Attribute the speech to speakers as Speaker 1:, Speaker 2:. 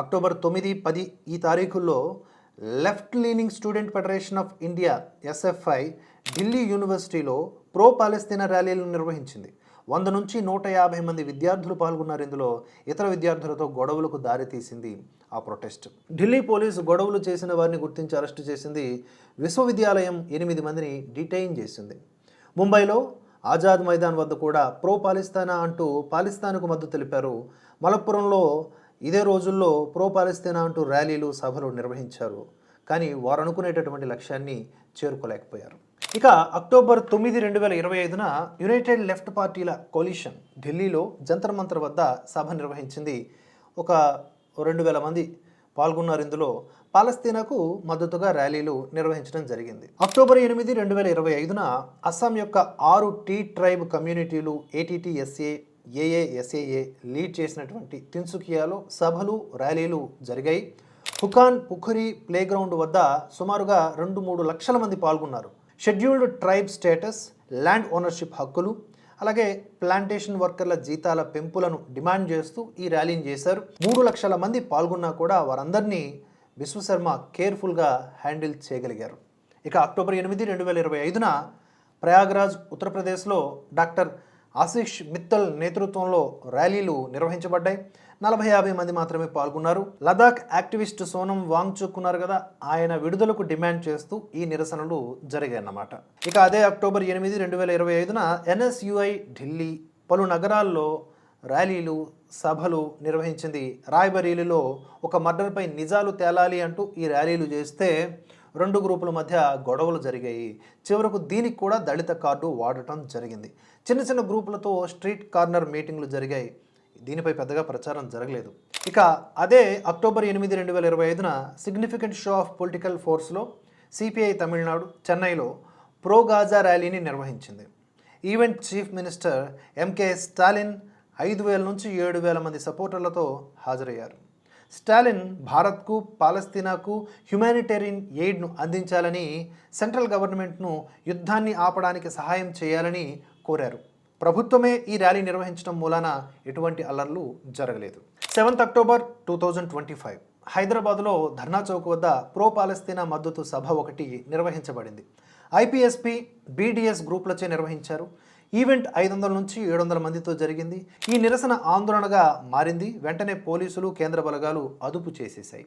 Speaker 1: October తొమ్మిది పది ఈ తారీఖుల్లో left leaning student federation of India SFI Delhi యూనివర్సిటీలో ప్రో పాలస్తీనా ర్యాలీలను నిర్వహించింది. వంద నుంచి నూట యాభై మంది విద్యార్థులు పాల్గొన్నారు. ఇందులో ఇతర విద్యార్థులతో గొడవలకు దారితీసింది ఆ ప్రొటెస్ట్. ఢిల్లీ పోలీసు గొడవలు చేసిన వారిని గుర్తించి అరెస్టు చేసింది విశ్వవిద్యాలయం ఎనిమిది మందిని డిటైన్ చేసింది. ముంబైలో ఆజాద్ మైదాన్ వద్ద కూడా ప్రో పాలిస్తానా అంటూ పాలిస్తాన్కు మద్దతు తెలిపారు. మలప్పురంలో ఇదే రోజుల్లో ప్రో పాలస్తీనా అంటూ ర్యాలీలు సభలు నిర్వహించారు. కానీ వారు అనుకునేటటువంటి లక్ష్యాన్ని చేరుకోలేకపోయారు. ఇక అక్టోబర్ తొమ్మిది రెండు వేల ఇరవై ఐదున యునైటెడ్ లెఫ్ట్ పార్టీల కోలిషన్ ఢిల్లీలో జంతర్ మంతర్ వద్ద సభ నిర్వహించింది. ఒక రెండు వేల మంది పాల్గొన్నారు ఇందులో. పాలస్తీనాకు మద్దతుగా ర్యాలీలు నిర్వహించడం జరిగింది. అక్టోబర్ ఎనిమిది రెండు వేల ఇరవై ఐదున అస్సాం యొక్క ఆరు టీ ట్రైబ్ కమ్యూనిటీలు ఏటీటీఎస్ఏ ఏఏఎస్ఏఏ లీడ్ చేసినటువంటి తిన్సుకియాలో సభలు ర్యాలీలు జరిగాయి. హుకాన్ పుఖరి ప్లేగ్రౌండ్ వద్ద సుమారుగా రెండు మూడు లక్షల మంది పాల్గొన్నారు. Scheduled tribe status land ownership హక్కులు అలాగే ప్లాంటేషన్ వర్కర్ల జీతాల పెంపులను డిమాండ్ చేస్తూ ఈ ర్యాలీని చేశారు. మూడు లక్షల మంది పాల్గొన్నా కూడా వారందరినీ విశ్వశర్మ కేర్ఫుల్గా హ్యాండిల్ చేయగలిగారు. ఇక అక్టోబర్ ఎనిమిది రెండు వేల ఇరవై ఐదున ప్రయాగ్రాజ్ ఉత్తరప్రదేశ్లో డాక్టర్ ఆశిష్ మిత్తల్ నేతృత్వంలో ర్యాలీలు నిర్వహించబడ్డాయి. నలభై యాభై మంది మాత్రమే పాల్గొన్నారు. లదాఖ్ యాక్టివిస్ట్ సోనం వాంగ్ ఉన్నారు కదా ఆయన విడుదలకు డిమాండ్ చేస్తూ ఈ నిరసనలు జరిగాయన్నమాట. ఇక అదే అక్టోబర్ ఎనిమిది రెండు వేల ఇరవై ఐదున ఎన్ఎస్యుఐ ఢిల్లీ పలు నగరాల్లో ర్యాలీలు సభలు నిర్వహించింది. రాయ్బరీలిలో ఒక మర్డర్పై నిజాలు తేలాలి అంటూ ఈ ర్యాలీలు చేస్తే రెండు గ్రూపుల మధ్య గొడవలు జరిగాయి. చివరకు దీనికి కూడా దళిత కార్డు వాడటం జరిగింది. చిన్న చిన్న గ్రూపులతో స్ట్రీట్ కార్నర్ మీటింగ్లు జరిగాయి. దీనిపై పెద్దగా ప్రచారం జరగలేదు. ఇక అదే అక్టోబర్ ఎనిమిది రెండు వేల ఇరవై ఐదున సిగ్నిఫికెంట్ షో ఆఫ్ పొలిటికల్ ఫోర్స్లో సిపిఐ తమిళనాడు చెన్నైలో ప్రో గాజా ర్యాలీని నిర్వహించింది. Event chief minister MK Stalin ఐదు వేల నుంచి ఏడు వేల మంది సపోర్టర్లతో హాజరయ్యారు. స్టాలిన్ భారత్కు పాలస్తీనాకు హ్యుమానిటేరియన్ ఎయిడ్ను అందించాలని సెంట్రల్ గవర్నమెంట్ను యుద్ధాన్ని ఆపడానికి సహాయం చేయాలని కోరారు. ప్రభుత్వమే ఈ ర్యాలీ నిర్వహించడం మూలాన ఎటువంటి అల్లర్లు జరగలేదు. Seventh October two thousand twenty five హైదరాబాద్లో ధర్నా చౌక్ వద్ద ప్రో పాలస్తీనా మద్దతు సభ ఒకటి నిర్వహించబడింది. ఐపీఎస్పీ బీడీఎస్ గ్రూప్లచే నిర్వహించారు. ఈవెంట్ ఐదు వందల నుంచి ఏడు వందల మందితో జరిగింది. ఈ నిరసన ఆందోళనగా మారింది. వెంటనే పోలీసులు కేంద్ర బలగాలు అదుపు చేసేశాయి.